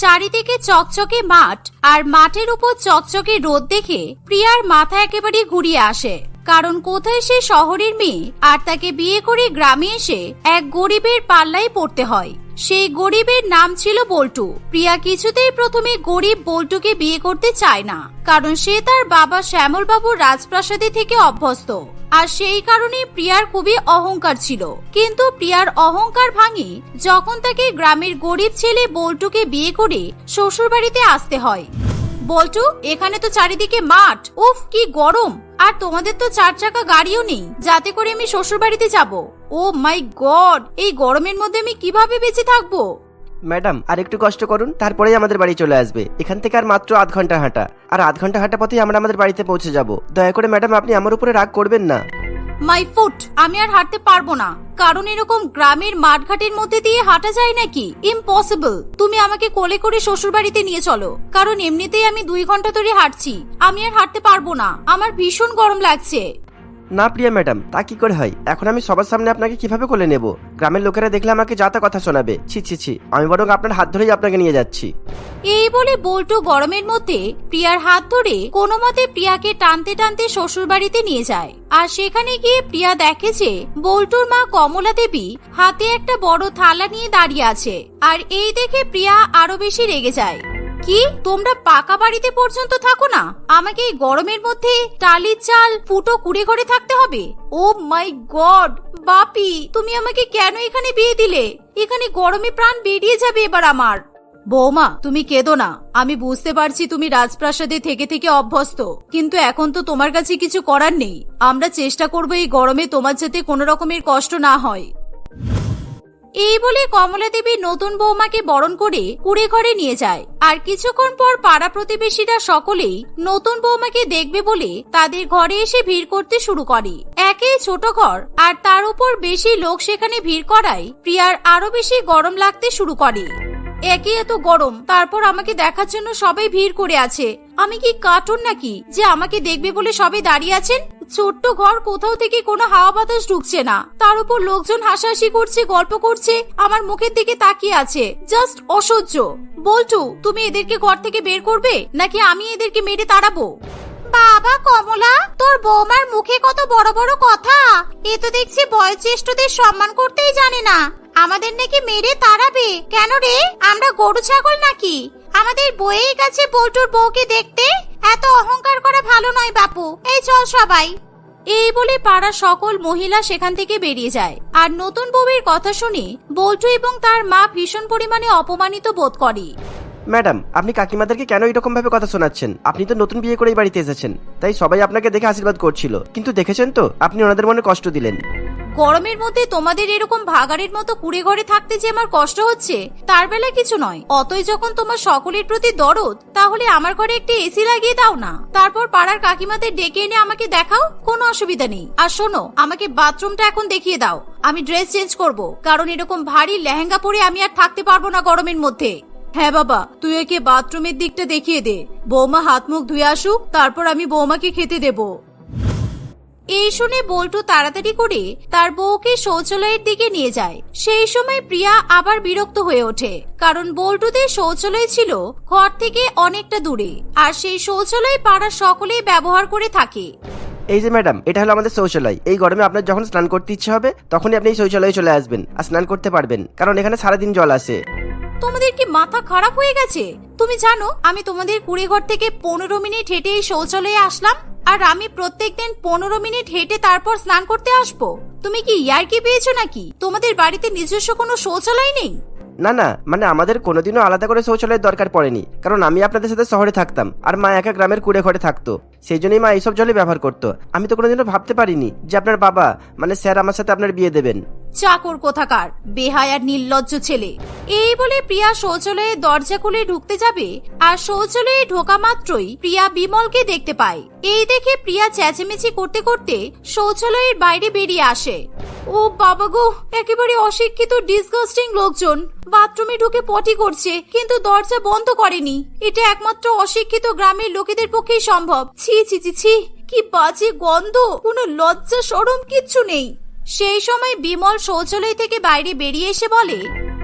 চারিদিকে চকচকে মাঠ আর মাঠের উপর চকচকে রোদ দেখে প্রিয়ার মাথা একেবারে ঘুরিয়ে আসে। কারণ কোথায় সে শহরের মেয়ে আর তাকে বিয়ে করে গ্রামে এসে এক গরিবের পাল্লায় পড়তে হয়। সেই গরিবের নাম ছিল বল্টু। প্রিয়া কিছুতেই প্রথমে গরিব বল্টুকে বিয়ে করতে চায় না, কারণ সে তার বাবা শ্যামলবাবুর রাজপ্রাসাদে থেকে অভ্যস্ত। আর সেই কারণে প্রিয়ার খুবই অহংকার ছিল। কিন্তু প্রিয়ার অহংকার ভাঙে যখন তাকে গ্রামের গরিব ছেলে বল্টুকে বিয়ে করে শ্বশুরবাড়িতে আসতে হয়। বল্টু, এখানে তো চারিদিকে মাঠ। উফ, কি গরম! আর তোমাদের তো চার চাকা গাড়িও নেই। যাতে করে আমি শ্বশুর বাড়িতে যাব। Oh my God! এই গরমের মধ্যে আমি কীভাবে বেঁচে থাকব? ম্যাডাম, আর একটু কষ্ট করুন, তারপরেই আমাদের বাড়ি চলে আসবে। এখান থেকে আর মাত্র আধ ঘণ্টা হাঁটা। আর আধ ঘণ্টা হাঁটা পথেই আমরা আমাদের বাড়িতে পৌঁছে যাব। দয়া করে ম্যাডাম, আপনি আমার উপরে রাগ করবেন না। মাই ফুট, আমি আর হাঁটতে পারব না। কারণ এরকম গ্রামের মাঠঘাটের মধ্যে দিয়ে হাঁটা যায় নাকি? ইম্পসিবল তুমি আমাকে কোলে করে শ্বশুর বাড়িতে নিয়ে চলো। কারণ এমনিতেই আমি দুই ঘণ্টা ধরে হাঁটছি। আমি আর হাঁটতে পারব না। আমার ভীষণ গরম লাগছে। না প্রিয়া ম্যাডাম, তা কি করে হয়? এখন আমি সবার সামনে আপনাকে কীভাবে কোলে নেব? গ্রামের লোকেরা দেখলে আমাকে যা তা কথা শোনাবে। ছি ছি ছি, আমি বরং আপনার হাত ধরেই আপনাকে নিয়ে যাচ্ছি। এই বলে বল্টু গরমের মধ্যে প্রিয়ার হাত ধরে কোনো মতে প্রিয়াকে টানতে টানতে শ্বশুর বাড়িতে নিয়ে যায়। আর সেখানে গিয়ে প্রিয়া দেখে যে বল্টুর মা কমলা দেবী হাতে একটা বড় থালা নিয়ে দাঁড়িয়ে আছে। আর এই দেখে প্রিয়া আরও বেশি রেগে যায়। কি? তোমরা পাকা বাড়িতে পর্যন্ত থাকো না? আমাকে এই গরমের মধ্যে টালির চাল ফুটো কুড়ে ঘরে থাকতে হবে? ও মাই গড! বাপি, তুমি আমাকে কেন এখানে বিয়ে দিলে? এখানে গরমে প্রাণ বেরিয়ে যাবে এবার আমার। বৌমা, তুমি কেঁদো না। আমি বুঝতে পারছি তুমি রাজপ্রাসাদে থেকে থেকে অভ্যস্ত। কিন্তু এখন তো তোমার কাছে কিছু করার নেই। আমরা চেষ্টা করব এই গরমে তোমার যাতে কোনো রকমের কষ্ট না হয়। এই বলে কমলা দেবী নতুন বৌমাকে বরণ করে কুড়ে ঘরে নিয়ে যায়। আর কিছুক্ষণ পর পাড়া প্রতিবেশীরা সকলেই নতুন বৌমাকে দেখবে বলে তাদের ঘরে এসে ভিড় করতে শুরু করে। একেই ছোট ঘর, আর তার উপর বেশি লোক সেখানে ভিড় করায় প্রিয়ার আরও বেশি গরম লাগতে শুরু করে। একই এত গরম, তারপর আমাকে দেখার জন্য সবাই ভিড় করে আছে। আমি কি কার্টুন নাকি, যে আমাকে দেখবে বলে সবাই দাঁড়িয়ে আছেন? ছোট্ট ঘর কোথাও থেকে কোনো হাওয়া বাতাস ঢুকছে না। তার উপর লোকজন হাসাহাসি করছে, গল্প করছে, আমার মুখের দিকে তাকিয়ে আছে। জাস্ট অসহ্য। বলটু, তুমি এদেরকে ঘর থেকে বের করবে? নাকি আমি এদেরকে মেরে তাড়াবো? বাবা কমলা, তোর বৌমার মুখে কত বড় বড় কথা। এ তো দেখছি বয়োজ্যেষ্ঠদের সম্মান করতেই জানে না। আমাদের নাকি মেরে তাড়াবে। কেন রে? আমরা গরু ছাগল নাকি? আমাদের বইয়েই গেছে বল্টুর বউকে দেখতে এত অহংকার করা ভালো নয় বাপু। এই চল সবাই। এই বলে পাড়ার সকল মহিলা সেখান থেকে বেরিয়ে যায়। আর নতুন বউয়ের কথা শুনে বল্টু এবং তার মা ভীষণ পরিমাণে অপমানিত বোধ করে। ম্যাডাম, আপনি কাকিমাদেরকে কেন এরকম ভাবে কথা শোনাচ্ছেন? আপনি তো নতুন বিয়ে করেই বাড়িতে এসেছেন। তাই সবাই আপনাকে দেখে আশীর্বাদ করছিল। কিন্তু দেখেছেন তো, আপনি ওনাদের মনে কষ্ট দিলেন। গরমের মধ্যে তোমাদের এরকম ভাগাড়ের মতো কুড়ে ঘরে থাকতে যে আমার কষ্ট হচ্ছে, তার বেলা কিছু নয়। অতই যখন তোমার সকলের প্রতি দরদ, তাহলে আমার ঘরে একটি এসি লাগিয়ে দাও না। তারপর পাড়ার কাকিমাদের ডেকে এনে আমাকে দেখাও, কোনো অসুবিধা নেই। আর শোনো, আমাকে বাথরুমটা এখন দেখিয়ে দাও। আমি ড্রেস চেঞ্জ করব, কারণ এরকম ভারী লেহেঙ্গা পরে আমি আর থাকতে পারব না গরমের মধ্যে। হ্যাঁ বাবা তুই একে বাথরুমের দিকটা দেখিয়ে দে। বৌমা হাত মুখ ধুয়ে আসুক তারপর আমি বৌমাকে খেতে দেবো। এই শুনে বল্টু তাড়াতাড়ি করে তার বউকে শৌচালয়ের দিকে নিয়ে যায়। সেই সময় প্রিয়া আবার বিরক্ত হয়ে ওঠে কারণ বল্টুদের শৌচালয় ছিল ঘর থেকে অনেকটা দূরে আর সেই শৌচালয় পাড়ার সকলেই ব্যবহার করে থাকে। এই যে ম্যাডাম এটা হলো আমাদের শৌচালয়। এই গরমে আপনার যখন স্নান করতে ইচ্ছে হবে তখনই আপনি এই শৌচালয়ে চলে আসবেন আর স্নান করতে পারবেন কারণ এখানে সারাদিন জল আসে। তোমাদের কি মাথা খারাপ হয়ে গেছে? তুমি জানো, আমি তোমাদের কুড়ে ঘর থেকে পনেরো মিনিট হেঁটে এই শৌচালয়ে আসলাম, আর আমি প্রত্যেক দিন পনেরো মিনিট হেঁটে তারপর স্নান করতে আসব। তুমি কি ইয়ার্কি পেয়েছ নাকি? তোমাদের বাড়িতে নিজস্ব কোনো শৌচালয় নেই? না না মানে আমাদের কোনোদিনও আলাদা করে শৌচালয়ের দরকার পড়েনি। কারণ আমি আপনাদের সাথে শহরে থাকতাম, আর মা একা গ্রামের কুড়ে ঘরে থাকতো। সেই জন্যই মা এইসব জলই ব্যবহার করতো। আমি তো কোনোদিনও ভাবতে পারিনি যে আপনার বাবা মানে স্যার আমার সাথে আপনার বিয়ে দেবেন। চাকর কোথাকার? বেহায় আর নির্লজ্জ ছেলে। এই বলে প্রিয়া শৌচালয়ে দরজা খুলে ঢুকতে যাবে, আর শৌচালয়ে ঢোকা মাত্রই প্রিয়া বিমলকে দেখতে পায়। এই দেখে প্রিয়া চেঁচেমেচি করতে করতে শৌচালয়ের বাইরে বেরিয়ে আসে। ও বাবা গো, একেবারে অশিক্ষিত ডিসগাস্টিং লোকজন। বাথরুমে ঢুকে পটি করছে, কিন্তু দরজা বন্ধ করেনি। এটা একমাত্র অশিক্ষিত গ্রামের লোকেদের পক্ষেই সম্ভব। ছি ছি ছি ছি, কি বাজে গন্ধ, কোনো লজ্জা সরম কিচ্ছু নেই। সেই সময় বিমল শৌচালয় থেকে বাইরে বেরিয়ে এসে বলে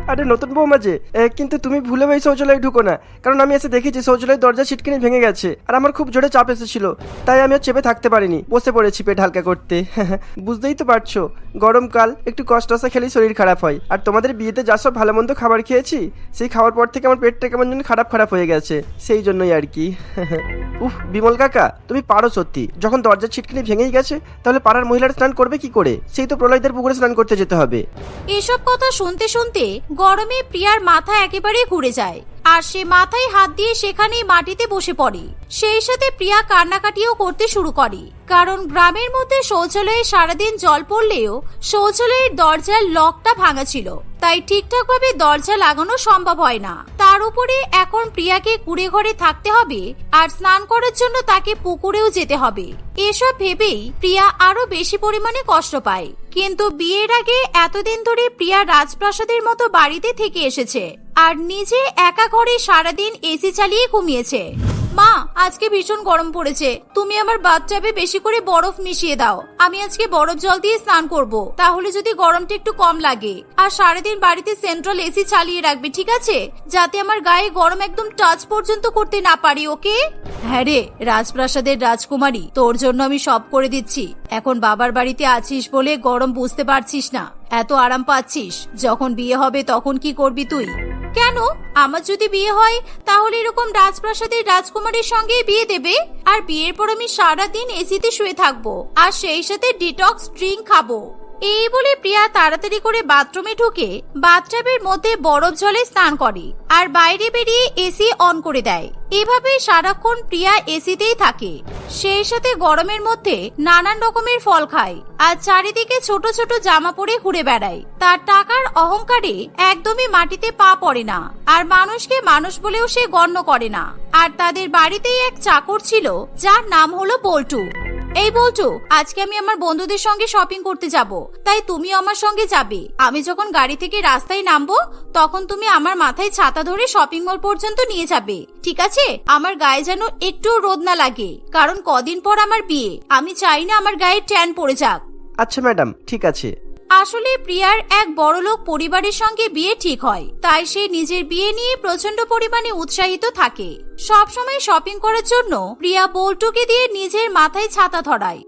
আরে নতুন যে এ, কিন্তু তুমি ভুলে ওই শৌচালয়ে ঢুকো না। কারণ আমি এসে দেখেছি শৌচালয়ের দরজা ছিটকিনি ভেঙে গেছে। আর আমার খুব জোরে চাপ এসেছিল। তাই আমি আর চেপে থাকতে পারিনি। বসে পড়েছি পেট হালকা করতে। বুঝতেই তো পারছ গরমকাল একটু কষ্ট আসা খেলেই শরীর খারাপ হয়। আর তোমাদের বিয়েতে যা সব ভালো মন্দ খাবার খেয়েছি সেই খাওয়ার পর থেকে আমার পেটটা কেমন যেন খারাপ খারাপ হয়ে গেছে। সেই জন্যই আর কি। উফ বিমল কাকা তুমি পারো সত্যি। যখন দরজার ছিটকিনি ভেঙেই গেছে তাহলে পাড়ার মহিলারা স্নান করবে কি করে? সেই তো প্রলয়দের পুকুরে স্নান করতে যেতে হবে। এসব কথা শুনতে শুনতে গরমে প্রিয়ার মাথা একেবারে ঘুরে যায়। আর সে মাথায় হাত দিয়ে সেখানেই মাটিতে বসে পড়ে। সেই সাথে প্রিয়া কান্নাকাটিও করতে শুরু করে। কারণ গ্রামের মধ্যে শৌচালয়ে সারাদিন জল পড়লেও শৌচালয়ের দরজার লকটা ভাঙা ছিল। তাই ঠিকঠাকভাবে দরজা লাগানো সম্ভব হয় না। তার উপরে এখন প্রিয়াকে কুড়ে ঘরে থাকতে হবে আর স্নান করার জন্য তাকে পুকুরেও যেতে হবে। এসব ভেবেই প্রিয়া আরও বেশি পরিমাণে কষ্ট পায়। কিন্তু বিয়ের আগে এতদিন ধরে প্রিয়া রাজপ্রাসাদের মতো বাড়িতে থেকে এসেছে। আর নিজে একা ঘরে সারাদিন এসি চালিয়ে ঘুমিয়েছে। মা, আজকে ভীষণ গরম পড়েছে। তুমি আমার বাথটাবে বেশি করে বরফ মিশিয়ে দাও। আমি আজকে বরফ জল দিয়ে স্নান করব। তাহলে যদি গরমটা একটু কম লাগে। আর সারাদিন বাড়িতে সেন্ট্রাল এসি চালিয়ে রাখবে, ঠিক আছে? যাতে আমার গায়ে গরম একদম টাচ পর্যন্ত করতে না পারি, ওকে? হ্যাঁ রে, রাজপ্রাসাদের রাজকুমারী, তোর জন্য আমি সব করে দিচ্ছি। এখন বাবার বাড়িতে আছিস বলে গরম বুঝতে পারছিস না। এত আরাম পাচ্ছিস। যখন বিয়ে হবে তখন কি করবি তুই? কেন? আমার যদি বিয়ে হয়, তাহলে এরকম রাজপ্রাসাদের রাজকুমারীর সঙ্গে বিয়ে দেবে? আর বিয়ের পর আমি সারাদিন এসিতে শুয়ে থাকব। আর সেই সাথে ডিটক্স ড্রিঙ্ক খাব। এই বলে প্রিয়া তাড়াতাড়ি করে বাথরুমে ঢুকে বাথটাবের মধ্যে বরফ জলে স্নান করে আর বাইরে বেরিয়ে এসি অন করে দেয়। এভাবে সারাক্ষণ প্রিয়া এসিতেই থাকে। সেই সাথে গরমের মধ্যে নানান রকমের ফল খায় আর চারিদিকে ছোট ছোট জামা পরে ঘুরে বেড়ায়। তার টাকার অহংকারে একদমই মাটিতে পা পড়ে না আর মানুষকে মানুষ বলেও সে গণ্য করে না। আর তাদের বাড়িতেই এক চাকর ছিল, যার নাম হলো বল্টু। এই বলছো আজকে আমি আমার বন্ধুদের সঙ্গে শপিং করতে যাব। তাই তুমি আমার সঙ্গে যাবে। আমি যখন গাড়ি থেকে রাস্তায় নামবো, তখন তুমি আমার মাথায় ছাতা ধরে শপিং মল পর্যন্ত নিয়ে যাবে। ঠিক আছে? আমার গায়ে যেন একটু রোদ না লাগে। কারণ কদিন পর আমার বিয়ে। আমি চাই না আমার গায়ে ট্যান পড়ে যাক। আচ্ছা ম্যাডাম ঠিক আছে। আসলে প্রিয়ার এক বড়লোক পরিবারের সঙ্গে বিয়ে ঠিক হয়, তাই সে নিজের বিয়ে নিয়ে প্রচণ্ড পরিমাণে উৎসাহিত থাকে। সব সময় শপিং করার জন্য প্রিয়া বল্টুকে দিয়ে নিজের মাথায় ছাতা ধরায়।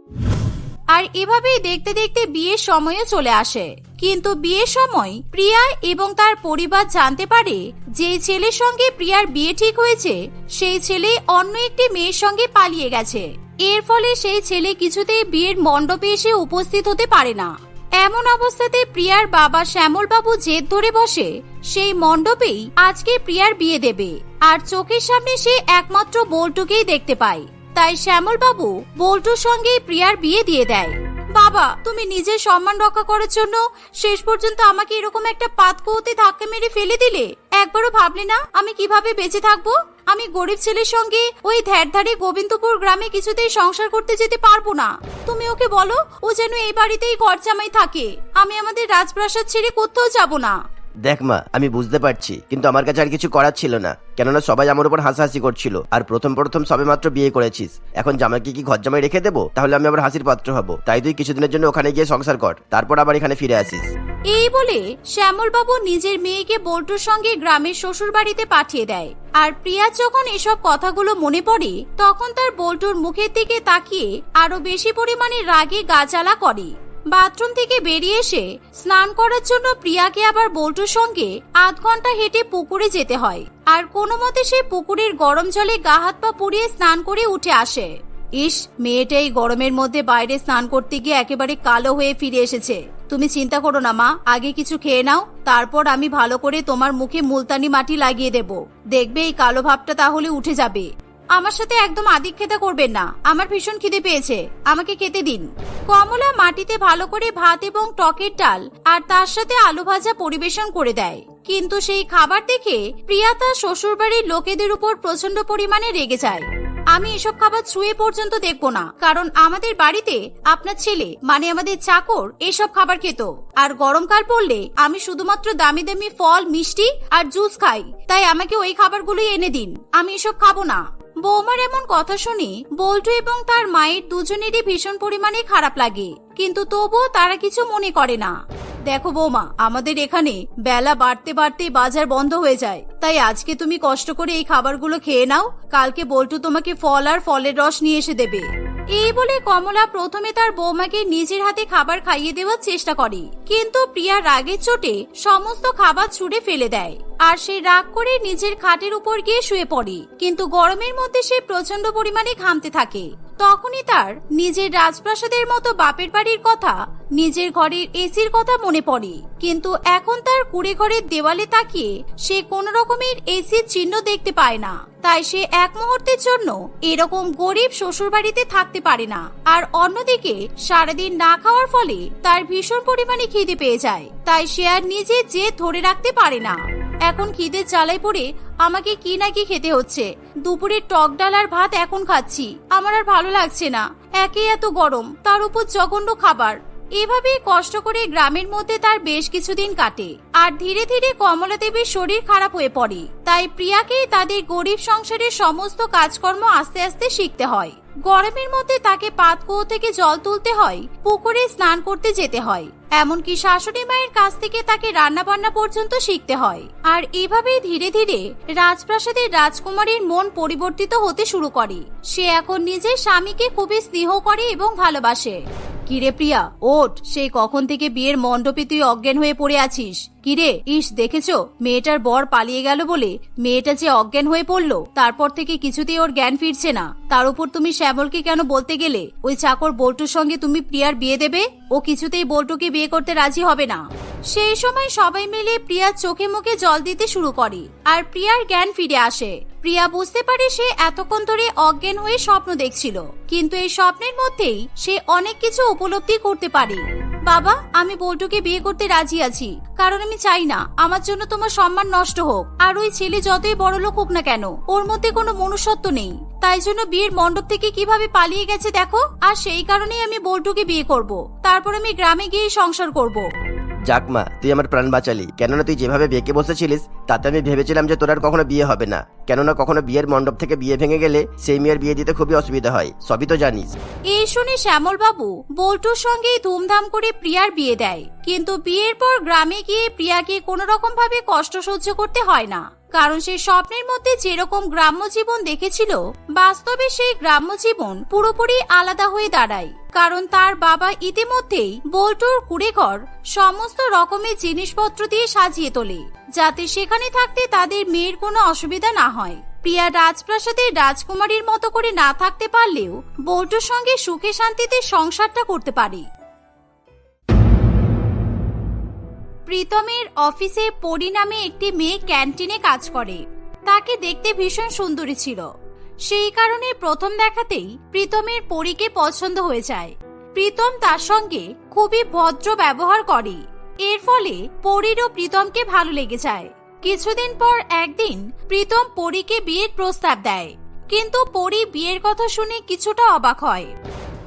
আর এভাবেই দেখতে দেখতে বিয়ের সময়ও চলে আসে। কিন্তু বিয়ের সময় প্রিয়া এবং তার পরিবার জানতে পারে যে ছেলের সঙ্গে প্রিয়ার বিয়ে ঠিক হয়েছে, সেই ছেলে অন্য একটি মেয়ের সঙ্গে পালিয়ে গেছে। এর ফলে সেই ছেলে কিছুতেই বিয়ের মণ্ডপে এসে উপস্থিত হতে পারে না। এমন অবস্থাতে প্রিয়ার বাবা শ্যামল বাবু জেদ ধরে বসে, সেই মণ্ডপেই আজকে প্রিয়ার বিয়ে দেবে। আর চোখের সামনে সে একমাত্র বল্টুকেই দেখতে পায়। তাই শ্যামল বাবু বল্টুর সঙ্গে প্রিয়ার বিয়ে দিয়ে দেয়। বাবা, তুমি নিজের সম্মান রক্ষা করার জন্য শেষ পর্যন্ত আমাকে এরকম একটা পাতকুয়োতে ধাক্কা মেরে ফেলে দিলে? একবারও ভাবলে না আমি কীভাবে বেঁচে থাকব? আমি গরিব ছেলের সঙ্গে ওই ধ্যারধারে গোবিন্দপুর গ্রামে কিছুতেই সংসার করতে যেতে পারব না। তুমি ওকে বলো, ও যেন এই বাড়িতেই ঘর জামাই থাকে। আমি আমাদের রাজপ্রাসাদ ছেড়ে কোথাও যাব না। দেখ মা, আমি বুঝতে পারছি, কিন্তু আমার কাছে আর কিছু করার ছিল না। কেননা সবাই আমার উপর হাসাহাসি করছিল, আর প্রথম প্রথম সবে মাত্র বিয়ে করেছিস। এখন জামাইকে কি ঘর জামাই রেখে দেবো? তাহলে আমি আবার হাসির পাত্র হব। তাই তুই কিছুদিনের জন্য ওখানে গিয়ে সংসার কর, তারপর আবার এখানে ফিরে আসিস। এই বলে শ্যামল বাবু নিজের মেয়েকে বল্টুর সঙ্গে গ্রামের শ্বশুর বাড়িতে পাঠিয়ে দেয়। আর প্রিয়া যখন এসব কথাগুলো মনে পড়ে, তখন তার বল্টুর মুখের দিকে তাকিয়ে আরও বেশি পরিমাণে রাগে গাজালা করে। বাথরুম থেকে বেরিয়ে এসে স্নান করার জন্য প্রিয়াকে আবার বল্টুর সঙ্গে আধ ঘণ্টা হেঁটে পুকুরে যেতে হয়। আর কোনো মতে সে পুকুরের গরম জলে গা হাত পা পুড়িয়ে স্নান করে উঠে আসে। ইস, মেয়েটা এই গরমের মধ্যে বাইরে স্নান করতে গিয়ে একেবারে কালো হয়ে ফিরে এসেছে। তুমি চিন্তা করো না, মা, আগে কিছু খেয়ে নাও, তারপর আমি ভালো করে তোমার মুখে মুলতানি মাটি লাগিয়ে দেব। দেখবে এই কালো ভাবটা তাহলে উঠে যাবে। আমার সাথে একদম আদিক্ষেতা করবেন না। আমার ভীষণ খিদে পেয়েছে। আমাকে খেতে দিন। কমলা মাটিতে ভালো করে ভাত এবং টকের ডাল আর তার সাথে আলু ভাজা পরিবেশন করে দেয়। কিন্তু সেই খাবার দেখে প্রিয়া তার শ্বশুরবাড়ির লোকেদের উপর প্রচণ্ড পরিমাণে রেগে যায়। আমি এসব খাবার ছুঁয়ে পর্যন্ত দেখব না, কারণ আমাদের বাড়িতে আপনার ছেলে মানে আমাদের চাকর, এসব খাবার খেত। আর গরমকাল পড়লে আমি শুধুমাত্র দামি দামি ফল, মিষ্টি আর জুস খাই। তাই আমাকে ওই খাবারগুলোই এনে দিন। আমি এসব খাব না। বৌমার এমন কথা শুনি বল্টু এবং তার মায়ের দুজনেরই ভীষণ পরিমাণে খারাপ লাগে। কিন্তু তবুও তারা কিছু মনে করে না। দেখো বৌমা, আমাদের এখানে বেলা বাড়তে বাড়তে বাজার বন্ধ হয়ে যায়। তাই আজকে তুমি কষ্ট করে এই খাবারগুলো খেয়ে নাও। কালকে বল্টু তোমাকে ফল আর ফলের রস নিয়ে এসে দেবে। এই বলে কমলা প্রথমে তার বৌমাকে নিজের হাতে খাবার খাইয়ে দেওয়ার চেষ্টা করে। কিন্তু প্রিয়া রাগের চোটে সমস্ত খাবার ছুঁড়ে ফেলে দেয় আর সে রাগ করে নিজের খাটের উপর গিয়ে শুয়ে পড়ে। কিন্তু গরমের মধ্যে সে প্রচণ্ড পরিমাণে ঘামতে থাকে। তখনই তার নিজের রাজপ্রাসাদের মতো বাপের বাড়ির কথা নিজের ঘরের এসির কথা মনে পড়ে, কিন্তু এখন তার কুড়ে ঘরের দেওয়ালে তাকিয়ে সে কোন রকমের এসির চিহ্ন দেখতে পায় না। তাই সে এক মুহূর্তের জন্য এরকম গরিব শ্বশুর বাড়িতে থাকতে পারে না। আর অন্যদিকে, সারাদিন না খাওয়ার ফলে তার ভীষণ পরিমাণে খিদে পেয়ে যায়। তাই সে আর নিজে যে ধরে রাখতে পারে না। এখন খিদের জ্বালায় পড়ে আমাকে কি না কি খেতে হচ্ছে। দুপুরে টক ডাল আর ভাত এখন খাচ্ছি। আমার আর ভালো লাগছে না। একে এত গরম, তার উপর জঘন্য খাবার। এভাবে কষ্ট করে গ্রামের মধ্যে তার বেশ কিছুদিন কাটে। আর ধীরে ধীরে কমলা দেবীর শরীর খারাপ হয়ে পড়ে। তাই প্রিয়াকেই তাদের গরিব সংসারের সমস্ত কাজকর্ম আস্তে আস্তে শিখতে হয়। গরমের মধ্যে তাকে পাতকুয়ো থেকে জল তুলতে হয়, পুকুরে স্নান করতে যেতে হয়। এমনকি শাশুড়ি মায়ের কাছ থেকে তাকে রান্না বান্না পর্যন্ত শিখতে হয়। আর এভাবেই ধীরে ধীরে রাজপ্রাসাদের রাজকুমারীর মন পরিবর্তিত হতে শুরু করে। সে এখন নিজের স্বামীকে খুবই স্নেহ করে এবং ভালোবাসে। কিরে প্রিয়া, ওঠ, সেই কখন থেকে বিয়ের মণ্ডপে তুই অজ্ঞান হয়ে পড়ে আছিস? কিরে, ইস, দেখেছ? মেয়েটার বর পালিয়ে গেল বলে মেয়েটা যে অজ্ঞান হয়ে পড়ল, তারপর থেকে কিছুতেই ওর জ্ঞান ফিরছে না। তার উপর তুমি শ্যামলকে কেন বলতে গেলে? ওই চাকর বল্টুর সঙ্গে তুমি প্রিয়ার বিয়ে দেবে? ও কিছুতেই বল্টুকে বিয়ে করতে রাজি হবে না। সেই সময় সবাই মিলে প্রিয়ার চোখে মুখে জল দিতে শুরু করে, আর প্রিয়ার জ্ঞান ফিরে আসে। প্রিয়া বুঝতে পারে সে এতক্ষণ ধরে অজ্ঞান হয়ে স্বপ্ন দেখছিল, কিন্তু এই স্বপ্নের মধ্যেই সে অনেক কিছু উপলব্ধি করতে পারে। বাবা, আমি বল্টুকে বিয়ে করতে রাজি আছি। কারণ আমি চাই না, আমার জন্য তোমার সম্মান নষ্ট হোক। আর ওই ছেলে যতই বড় লোক হোক না কেন, ওর মধ্যে কোনো মনুষ্যত্ব নেই। তাই জন্য বিয়ের মণ্ডপ থেকে কীভাবে পালিয়ে গেছে দেখো? আর সেই কারণেই আমি বল্টুকে বিয়ে করব। তারপর আমি গ্রামে গিয়ে সংসার করব। যাক মা, তুই আমার প্রাণ বাঁচালি। কেননা তুই যেভাবে বেঁকে বসেছিলিস, তাতে আমি ভেবেছিলাম যে তোর আর কখনো বিয়ে হবে না। কেননা কখনো বিয়ের মণ্ডপ থেকে বিয়ে ভেঙে গেলে সেই মেয়ের বিয়ে দিতে খুবই অসুবিধা হয়। সবই তো জানিস। এই শুনে শ্যামল বাবু বল্টুর সঙ্গে ধুমধাম করে প্রিয়ার বিয়ে দেয়। কিন্তু বিয়ের পর গ্রামে গিয়ে প্রিয়াকে কোনো রকম ভাবে কষ্ট সহ্য করতে হয় না। কারণ সে স্বপ্নের মধ্যে যেরকম গ্রাম্য জীবন দেখেছিল, বাস্তবে সেই গ্রাম্য জীবন পুরোপুরি আলাদা হয়ে দাঁড়ায়। কারণ তার বাবা ইতিমধ্যেই বল্টুর কুড়েঘর সমস্ত রকমের জিনিসপত্র দিয়ে সাজিয়ে তোলে, যাতে সেখানে থাকতে তাদের মেয়ের কোনো অসুবিধা না হয়। প্রিয়া রাজপ্রাসাদের রাজকুমারীর মতো করে না থাকতে পারলেও বল্টুর সঙ্গে সুখে শান্তিতে সংসারটা করতে পারে। প্রীতমের অফিসে পরি নামে একটি মেয়ে ক্যান্টিনে কাজ করে। তাকে দেখতে ভীষণ সুন্দরী ছিল। সেই কারণে প্রথম দেখাতেই প্রীতমের পরীকে পছন্দ হয়ে যায়। প্রীতম তার সঙ্গে খুবই ভদ্র ব্যবহার করে। এর ফলে পরীরও প্রীতমকে ভালো লেগে যায়। কিছুদিন পর একদিন প্রীতম পরীকে বিয়ের প্রস্তাব দেয়। কিন্তু পরী বিয়ের কথা শুনে কিছুটা অবাক হয়।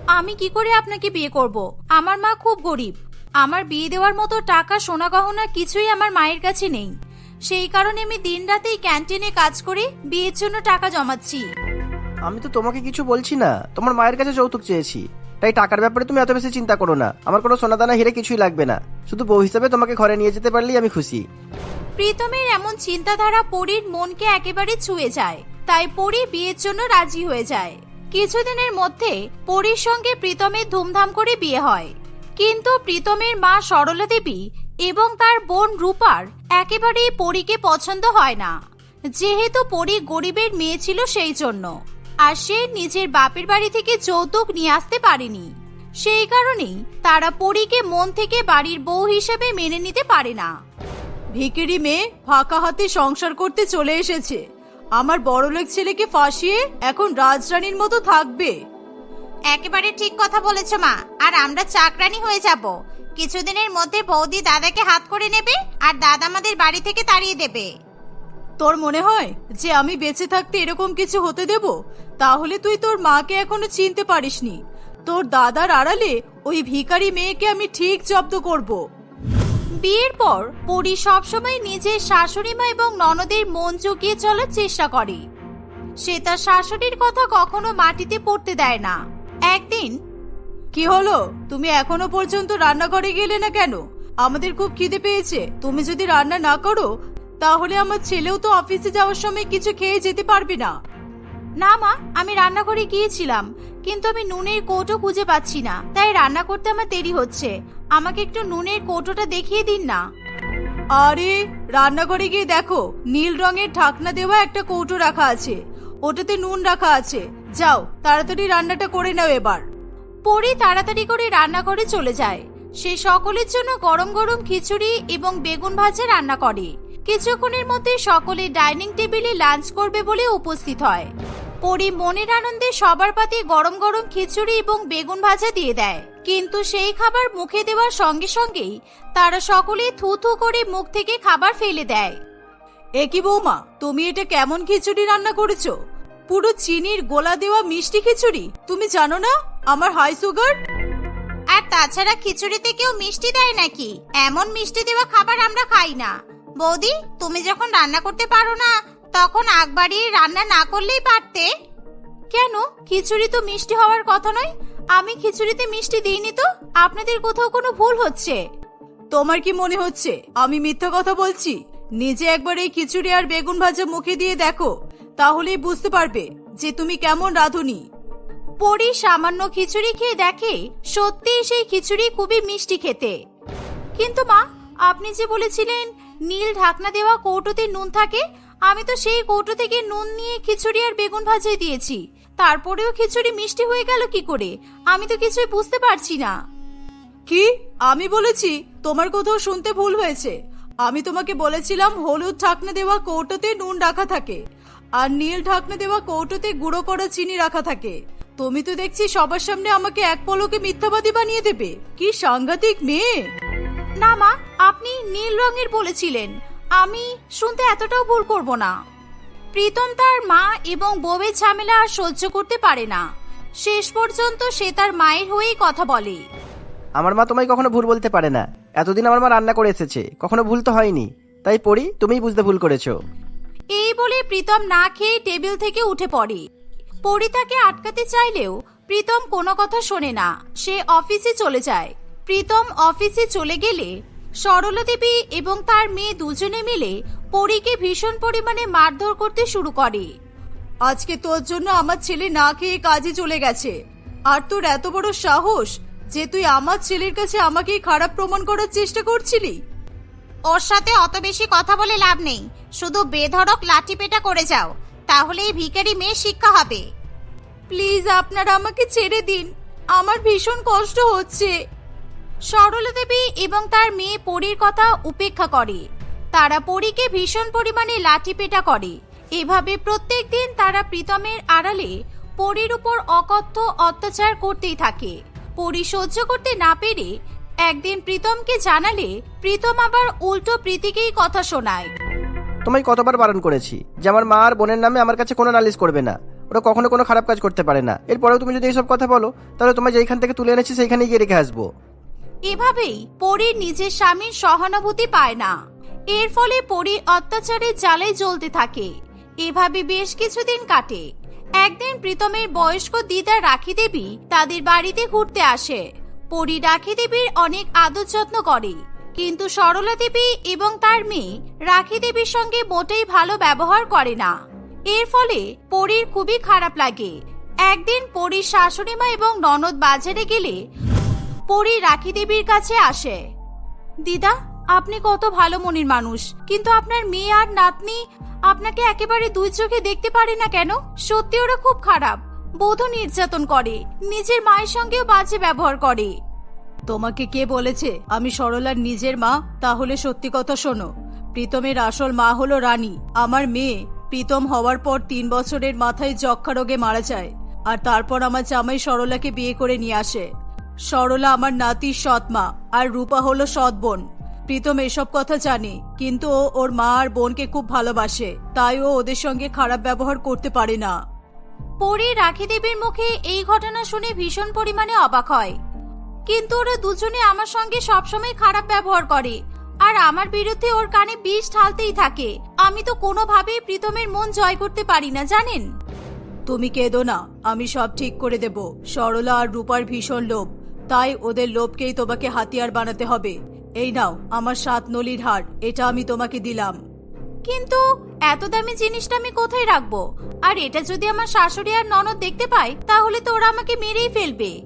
আমি কি করে আপনাকে বিয়ে করব? আমার মা খুব গরিব। আমার বিয়ে দেওয়ার মতো টাকা সোনা গহনা কিছুই আমার মায়ের কাছে নেই। সেই কারণে আমি দিন রাতেই ক্যান্টিনে কাজ করে বিয়ের জন্য টাকা জমাচ্ছি। আমি তো তোমাকে কিছু বলছি না। তোমার মায়ের কাছে যৌতুক চেয়েছি। তাই টাকার ব্যাপারে তুমি এত বেশি চিন্তা করো না। আমার কোনো সোনাদানা হিরে কিছুই লাগবে না। শুধু বউ হিসাবে তোমাকে ঘরে নিয়ে যেতে পারলেই আমি খুশি। প্রীতমের এমন চিন্তাধারা পরীর মনকে একেবারে ছুঁয়ে যায়। তাই পরী বিয়ের জন্য রাজি হয়ে যায়। কিছুদিনের মধ্যে পরীর সঙ্গে প্রীতমের ধুমধাম করে বিয়ে হয়। কিন্তু প্রীতমের মা সরলা দেবী এবং তার বোন রূপার একেবারেই পরীকে পছন্দ হয় না। যেহেতু পরী গরিবের মেয়ে ছিল সেই জন্য। আর সে নিজের বাপের বাড়ি থেকে যৌতুক নিয়ে আসতে পারেনি। সেই কারণেই তারা পরীকে মন থেকে বাড়ির বউ হিসেবে মেনে নিতে পারে না। ভিকিরি মেয়ে, ফাঁকা হাতে সংসার করতে চলে এসেছে। আমার বড়লোক ছেলেকে ফাঁসিয়ে এখন রাজরানীর মতো থাকবে। একেবারে ঠিক কথা বলেছ, মা। আর আমরা চাকরানি হয়ে যাব। কিছুদিনের মধ্যে বৌদি দাদাকে হাত করে নেবে আর দাদা আমাদের বাড়ি থেকে তাড়িয়ে দেবে। তোর মনে হয় যে আমি বেঁচে থাকতে এরকম কিছু হতে দেব? তাহলে তুই তোর মাকে এখনও চিনতে পারিসনি। তোর দাদার আড়ালে ওই ভিখারি মেয়েকে আমি ঠিক জব্দ করব। বিয়ের পর পরি সবসময় নিজের শাশুড়ি মা এবং ননদের মন জুগিয়ে চলার চেষ্টা করে। সে তার শাশুড়ির কথা কখনো মাটিতে পড়তে দেয় না। একদিন? কি হলো? তুমি এখনও পর্যন্ত রান্নাঘরে গেলে না কেন? আমাদের খুব খিদে পেয়েছে। তুমি যদি রান্না না করো তাহলে আমার ছেলেও তো অফিসে যাওয়ার সময় কিছু খেয়ে যেতে পারবে না। না মা আমি রান্নাঘরে গিয়েছিলাম কিন্তু আমি নুনের কৌটো খুঁজে পাচ্ছি না তাই রান্না করতে আমার দেরি হচ্ছে। আমাকে একটু নুনের কৌটোটা দেখিয়ে দিন না। আরে রান্নাঘরে গিয়ে দেখো নীল রঙের ঢাকনা দেওয়া একটা কৌটো রাখা আছে। ওটাতে নুন রাখা আছে। যাও তাড়াতাড়ি রান্নাটা করে নাও এবার। পরি তাড়াতাড়ি করে রান্নাঘরে চলে যায়। সে সকলের জন্য গরম গরম খিচুড়ি এবং বেগুন ভাজা রান্না করে। কিছুক্ষণের মধ্যে সকলে ডাইনিং টেবিলে লাঞ্চ করবে বলে উপস্থিত হয়। পরি মনের আনন্দে সবার পাতে গরম গরম খিচুড়ি এবং বেগুন ভাজা দিয়ে দেয়। কিন্তু সেই খাবার মুখে দেওয়ার সঙ্গে সঙ্গেই তারা সকলে থু থু করে মুখ থেকে খাবার ফেলে দেয়। এ কি বৌমা তুমি এটা কেমন খিচুড়ি রান্না করেছ? পুরো চিনির গোলা দেওয়া মিষ্টি খিচুড়ি? তুমি জানো না? আমার হাই সুগার আর তাছাড়া খিচুড়িতে কেউ মিষ্টি দেয় নাকি? এমন মিষ্টি দেওয়া খাবার আমরা খাই না। বৌদি তুমি যখন রান্না করতে পারো না তখন আগ বাড়িয়ে রান্না না করলেই পারতে। কেন? খিচুড়ি তো মিষ্টি হওয়ার কথা নয়। আমি খিচুড়িতে মিষ্টি দিইনি তো। আপনাদের কোথাও কোনো ভুল হচ্ছে? তোমার কি মনে হচ্ছে? আমি মিথ্যা কথা বলছি? নিজে একবার এই খিচুড়ি আর বেগুন ভাজা মুখে দিয়ে দেখো। তাহলেই বুঝতে পারবে যে তুমি কেমন রাঁধুনি। পরি সামান্য খিচুড়ি খেয়ে দেখে সত্যি সেই খিচুড়ি খুবই মিষ্টি খেতে। কিন্তু মা আপনি যে বলেছিলেন নীল ঢাকনা দেওয়া কৌটোতে নুন থাকে আমি তো সেই কৌটো থেকে নুন নিয়ে খিচুড়ি আর বেগুন ভাজিয়ে দিয়েছি। তারপরেও খিচুড়ি মিষ্টি হয়ে গেল কি করে? আমি তো কিছুই বুঝতে পারছি না। কি? আমি বলেছি তোমার কোথাও শুনতে ভুল হয়েছে। আমি তোমাকে বলেছিলাম হলুদ ঢাকনা দেওয়া কৌটোতে নুন রাখা থাকে। আর নীল ঢাকনা দেওয়া কৌটোতে গুঁড়ো করা চিনি রাখা থাকে। তুমি তো দেখছি সবার সামনে আমাকে এক পলকে মিথ্যাবাদী বানিয়ে দেবে। কি সাংঘাতিক মেয়ে! না মা আপনি নীল রঙের বলেছিলেন। আমি শুনতে এতটাও ভুল করব না। প্রীতম তার মা এবং বউয়ের ঝামেলা আর সহ্য করতে পারে না। শেষ পর্যন্ত সে তার মায়ের হয়েই কথা বলে। আমার মা তোমায় কখনো ভুল বলতে পারে না। এতদিন আমার মা রান্না করে এসেছে। কখনো ভুল তো হয়নি। তাই পড়ি তুমিই বুঝতে ভুল করেছ। এই বলে প্রীতম না খেয়ে টেবিল থেকে উঠে পড়ে। পরি তাকে আটকাতে চাইলেও প্রীতম কোনো কথা শোনে না। সে অফিসে চলে যায়। প্রীতম অফিসে চলে গেলে সরলা দেবী এবং তার মেয়ে দুজনে মিলে পরীকে ভীষণ পরিমাণে মারধর করতে শুরু করে। আজকে তোর জন্য আমার ছেলে না খেয়ে কাজে চলে গেছে। আর তোর এত বড় সাহস যে তুই আমার ছেলের কাছে আমাকে খারাপ প্রমাণ করার চেষ্টা করছিলি? ওর সাথে অত বেশি কথা বলে লাভ নেই। শুধু বেধড়ক লাঠি পেটা করে যাও তাহলে এই ভিখারি মেয়ে শিক্ষা হবে। প্লিজ আপনারা আমাকে ছেড়ে দিন আমার ভীষণ কষ্ট হচ্ছে। সরলা দেবী এবং তার মেয়ে পরীর কথা উপেক্ষা করে। তারা পরীকে ভীষণ পরিমাণে লাঠিপেটা করে। এভাবে প্রত্যেক দিন তারা প্রীতমের আড়ালে পরীর উপর অকথ্য অত্যাচার করতেই থাকে। পরী সহ্য করতে না পেরে একদিন প্রীতমকে জানালে প্রীতম আবার উল্টো প্রীতিকেই কথা শোনায়। তোমায় কতবার বারণ করেছি যে আমার মা আর বোনের নামে আমার কাছে কোনো নালিশ করবে না। ওরা কখনো কোনো খারাপ কাজ করতে পারে না। এরপরেও তুমি যদি এইসব কথা বলো তাহলে তোমায় যেখান থেকে তুলে এনেছি সেইখানেই গিয়ে রেখে আসব। এভাবেই পরীর নিজের স্বামীর সহানুভূতি পায় না। এর ফলে পরী অত্যাচারের জালে জ্বলতে থাকে। এভাবে বেশ কিছুদিন কাটে। একদিন প্রীতমের বয়স্ক দিদা রাখি দেবী তাদের বাড়িতে ঘুরতে আসে। পরী রাখি দেবীর অনেক আদর যত্ন করে। কিন্তু সরলা দেবী এবং তার মেয়ে রাখি দেবীর সঙ্গে মোটেই ভালো ব্যবহার করে না। এর ফলে পরীর খুবই খারাপ লাগে। একদিন পরীর শাশুড়ি মা এবং ননদ বাজারে গেলে পরী রাখি দেবীর কাছে আসে। দিদা, আপনি কত ভালো মনের মানুষ। কিন্তু আপনার মেয়ে আর নাতনি আপনাকে একেবারে দুই চোখে দেখতে পারে না কেন? সত্যি ওরা খুব খারাপ। বোধ নির্যাতন করে, নিজের মায়ের সঙ্গেও বাজে ব্যবহার করে। তোমাকে কে বলেছে? আমি সরলার নিজের মা, তাহলে সত্যি কথা শোনো। প্রীতমের আসল মা হলো রানী, আমার মেয়ে। প্রীতম হওয়ার পর তিন বছরের মাথায় যক্ষা রোগে মারা যায়, আর তারপর আমার জামাই সরলাকে বিয়ে করে নিয়ে আসে। সরলা আমার নাতির সৎ মা, আর রূপা হলো সৎ বোন। প্রীতম এসব কথা জানে, কিন্তু ও ওর মা আর বোনকে খুব ভালোবাসে, তাই ও ওদের সঙ্গে খারাপ ব্যবহার করতে পারে না। পরি রাখি দেবীর মুখে এই ঘটনা শুনে ভীষণ পরিমাণে অবাক হয়। কিন্তু ওরা দুজনে আমার সঙ্গে সবসময় খারাপ ব্যবহার করে, আর আমার বিরুদ্ধে ওর কানে বিষ ঢালতেই থাকে। আমি তো কোনোভাবেই প্রীতমের মন জয় করতে পারি না, জানেন? তুমি কেঁদো না, আমি সব ঠিক করে দেব। সরলা আর রূপার ভীষণ লোভ, তাই ওদের লোভকেই তোমাকে হাতিয়ার বানাতে হবে। এই নাও, আমার সাত নলির হার এটা আমি তোমাকে দিলাম। কিন্তু এত দামি জিনিসটা আমি কোথায় রাখব? আর এটা যদি আমার শাশুড়ি আর ননদ দেখতে পায়, তাহলে তো ওরা আমাকে মেরেই ফেলবে।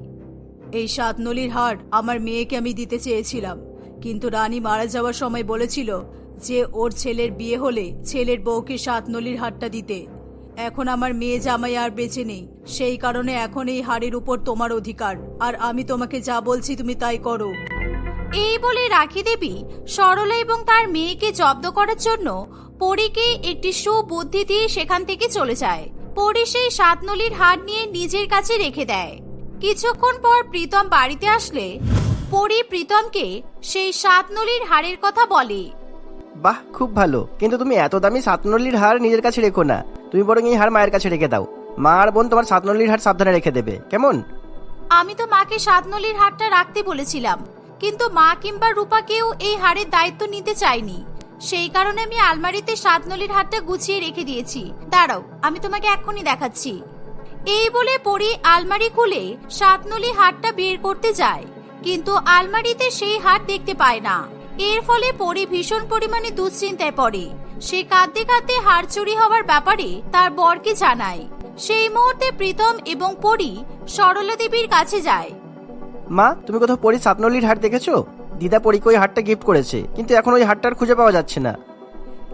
এই সাত নলির হার আমার মেয়েকে আমি দিতে চেয়েছিলাম। কিন্তু রানী মারা যাওয়ার সময় বলেছিল যে ওর ছেলের বিয়ে হলে ছেলের বউকে সাত নলির হারটা দিতে। এখন আমার মেয়ে জামাই আর বেঁচে নেই। সেই কারণে এখন এই হাড়ের উপর তোমার অধিকার। আর আমি তোমাকে যা বলছি তুমি তাই করো। এই বলে রাখি দেবী সরলা এবং তার মেয়েকে জব্দ করার জন্য পরীকে একটি সুবুদ্ধি দিয়ে সেখান থেকে চলে যায়। পরী সেই সাতনলির হার নিয়ে নিজের কাছে রেখে দেয়। কিছুক্ষণ পর প্রীতম বাড়িতে আসলে পরী প্রীতমকে সেই সাতনলির হারের কথা বলে। বাহ খুব ভালো। কিন্তু তুমি এত দামি সাতনল্লির হার নিজের কাছে রেখো না। তুমি বরং এই হার মায়ের কাছে রেখে দাও। মা আর বোন তোমার সাতনল্লির হার সাবধানে রেখে দেবে। কেমন? আমি তো মাকে সাতনলির হারটা রাখতে বলেছিলাম। কিন্তু মা কিংবা রূপাকেও এই হারের দায়িত্ব নিতে চাইনি সেই কারণে আমি আলমারিতে সাতনলির হারটা গুছিয়ে রেখে দিয়েছি। দাঁড়াও, আমি তোমাকে এক্ষুনি দেখাচ্ছি। এই বলে পরি আলমারি খুলে সাতনলি হারটা বের করতে যায়, কিন্তু আলমারিতে সেই হার দেখতে পায় না। এর ফলে পরি ভীষণ পরিমাণে দুশ্চিন্তায় পড়ে। সে কাঁদতে কাঁদতে হার চুরি হওয়ার ব্যাপারে তার বরকে জানায়। সেই মুহূর্তে প্রীতম এবং পরি সরলা দেবীর কাছে যায়। মা তুমি কোথাও পরি সাতনল্লির হার দেখেছ? দিদা পরীকে ওই হারটা গিফট করেছে কিন্তু এখন ওই হারটার খুঁজে পাওয়া যাচ্ছে না।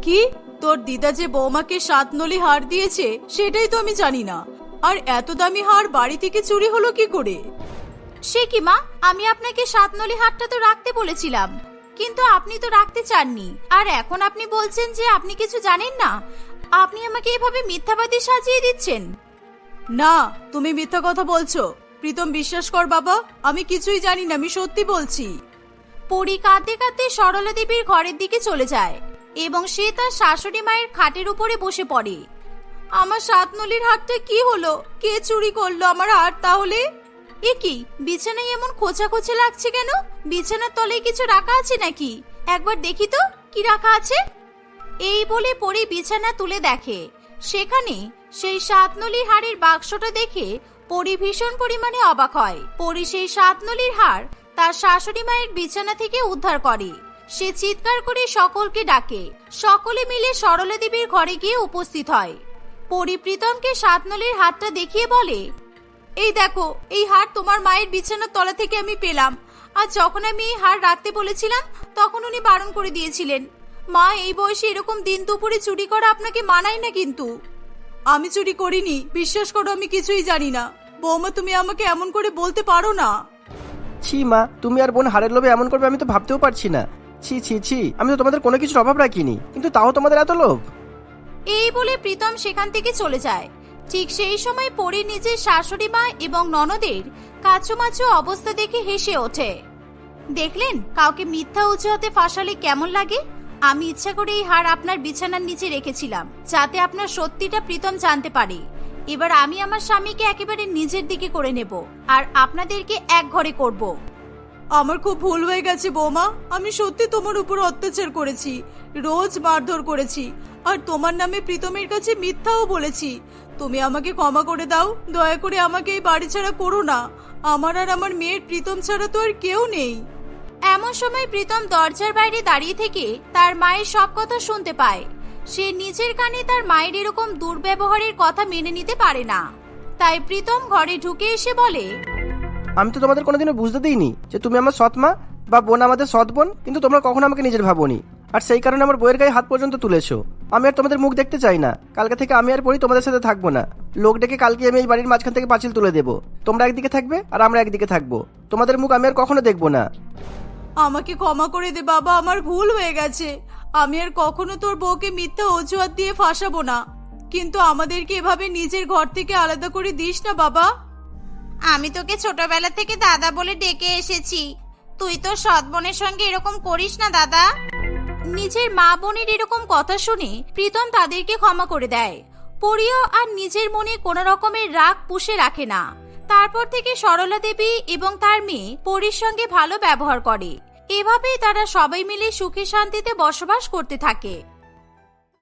কি? তোর দিদা যে বৌমাকে সাত নলি হার দিয়েছে সেটাই তো আমি জানি না। আর এত দামি হার বাড়ি থেকে চুরি হলো কি করে? সে কি মা? আমি আপনাকে সাতনলি হারটা তো রাখতে বলেছিলাম। কিন্তু আপনি তো রাখতে চাননি। আর এখন আপনি বলছেন যে আপনি কিছু জানেন না। আপনি আমাকে এভাবে মিথ্যাবাদী সাজিয়ে দিচ্ছেন। না তুমি মিথ্যা কথা বলছো। প্রীতম বিশ্বাস কর বাবা আমি কিছুই জানি না আমি সত্যি বলছি। পরি কাঁদতে কাঁদতে সরলা দেবীর ঘরের দিকে চলে যায় এবং সে তার শাশুড়ি মায়ের খাটের উপরে বসে পড়ে। আমার সাত নলির হারটা কি হলো? কে চুরি করল আমার হার তাহলে? এ কি বিছানায় এমন খোঁচা খোঁচা লাগছে কেন? বিছানার তলায় কিছু রাখা আছে নাকি? একবার দেখি তো কি রাখা আছে? এই বলে পরি বিছানা তুলে দেখে। সেখানে সেই সাতনলির হাড়ের বাক্সটা দেখে পরি ভীষণ পরিমাণে অবাক হয়। পরি সেই সাতনলির হার তার শাশুড়ি মায়ের বিছানা থেকে উদ্ধার করে। সে চিৎকার করে সকলকে ডাকে। সকলে মিলে সরলা দেবীর ঘরে গিয়ে উপস্থিত হয়। পরি প্রীতমকে সাতনলির হাতটা দেখিয়ে বলে, এই দেখো, এই হার তোমার মায়ের বিছানার তলা থেকে আমি পেলাম। আর যখন আমি এই হার রাখতে বলেছিলাম, তখন উনি বারণ করে দিয়েছিলেন। মা, এই বয়সে এরকম দিন দুপুরে চুরি করা আপনাকে মানায় না কিন্তু। আমি চুরি করিনি। বিশ্বাস করো আমি কিছুই জানি না। বৌমা তুমি আমাকে এমন করে বলতে পারো না। ছি মা তুমি আর বোন হারের লোভে এমন করবে আমি তো ভাবতেও পারছি না। ছি ছি ছি আমি তো তোমাদের কোনো কিছুর অভাব রাখিনি। কিন্তু তাও তোমাদের এত লোভ। এই বলে প্রীতম সেখান থেকে চলে যায়। ঠিক সেই সময় পরি নিজের শাশুড়ি মা এবং ননদের কাছুমাছু অবস্থা দেখে হেসে ওঠে। দেখলেন কাউকে মিথ্যা অজুহাতে ফাঁসালে কেমন লাগে? আমি ইচ্ছা করে এই হার আপনার বিছানার নিচে রেখেছিলাম, যাতে আপনার সত্যিটা প্রীতম জানতে পারে। এবার আমি আমার স্বামীকে একেবারে নিজের দিকে করে নেব আর আপনাদেরকে এক ঘরে করব। আমার খুব ভুল হয়ে গেছে বৌমা। আমি সত্যি তোমার উপর অত্যাচার করেছি, রোজ মারধর করেছি, আর তোমার নামে প্রীতমের কাছে মিথ্যাও বলেছি। তুমি আমাকে ক্ষমা করে দাও, দয়া করে আমাকে এই বাড়ি ছাড়া করো না। আমার আর আমার মেয়ের প্রীতম ছাড়া তো আর কেউ নেই। এমন সময় প্রীতম দরজার বাইরে দাঁড়িয়ে থেকে তার মায়ের সব কথা শুনতে পায়। সে নিজের কানে তার মায়ের এরকম দুর্ব্যবহারের কথা মেনে নিতে পারে না। তাই প্রীতম ঘরে ঢুকে এসে বলে, আমি তো তোমাদের কোনোদিনও বুঝতে দিইনি যে তুমি আমার সৎ মা বা বোন আমাদের সৎ বোন, কিন্তু তোমরা কখনো আমাকে নিজের ভাবোনি। আর সেই কারণে আমার বইয়ের গায়ে হাত পর্যন্ত তুলেছো। আমি আর তোমাদের মুখ দেখতে চাই না। কালকে থেকে আমি আর পড়ি তোমাদের সাথে থাকব না। লোক ডেকে কালকে আমি এই বাড়ির মাঝখান থেকে পাঁচিল তুলে দেবো। তোমরা একদিকে থাকবে আর আমরা একদিকে থাকব। তোমাদের মুখ আমি আর কখনো দেখব না। আমাকে ক্ষমা করে দে বাবা আমার ভুল হয়ে গেছে। আমি আর কখনো তোর বউকে মিথ্যা অজুহাত দিয়ে ফাঁসাবো না। কিন্তু আমাদেরকে এভাবে নিজের ঘর থেকে আলাদা করে দিস না বাবা। আমি তোকে ছোটবেলা থেকে দাদা বলে ডেকে এসেছি। তুই তো সৎ বোনের সঙ্গে এরকম করিস না দাদা। নিজের মা বোনের এরকম কথা শুনে প্রীতম তাদেরকে ক্ষমা করে দেয়। পরিও আর নিজের মনে কোনো রকমের রাগ পুষে রাখে না। তারপর থেকে সরলা দেবী এবং তার মেয়ে পরীর সঙ্গে ভালো ব্যবহার করে। এভাবেই তারা সবাই মিলে সুখে শান্তিতে বসবাস করতে থাকে।